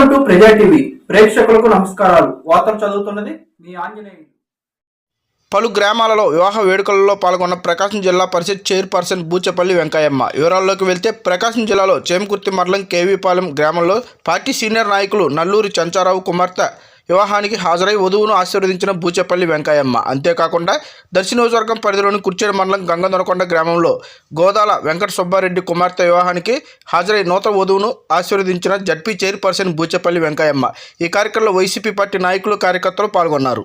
Welcome to ప్రజా TV ప్రేక్షకులకు నమస్కారాలు. వార్తలు చదువుతున్నది మీ ఆంజనేయులు. పలు గ్రామాలలో వివాహ వేడుకలలో పాల్గొన్న ప్రకాశం జిల్లా పరిషత్ చైర్పర్సన్ బూచపల్లి వెంకయ్యమ్మ. వివరాల్లోకి వెళ్తే ప్రకాశం జిల్లాలో చేమకుర్తి మండలం కేవీపాలెం గ్రామంలో పార్టీ సీనియర్ నాయకులు నల్లూరి చంచారావు కుమార్తె వివాహానికి హాజరై వధువును ఆశీర్వదించిన బూచపల్లి వెంకయ్యమ్మ. అంతేకాకుండా దర్శనోజవర్గం పరిధిలోని కుర్చేడు మండలం గంగనొరకొండ గ్రామంలో గోదాల వెంకట సుబ్బారెడ్డి కుమార్తె వివాహానికి హాజరై నూతన వధువును ఆశీర్వదించిన జడ్పీ చైర్పర్సన్ బూచపల్లి వెంకయ్యమ్మ. ఈ కార్యక్రమంలో వైసీపీ పార్టీ నాయకులు కార్యకర్తలు పాల్గొన్నారు.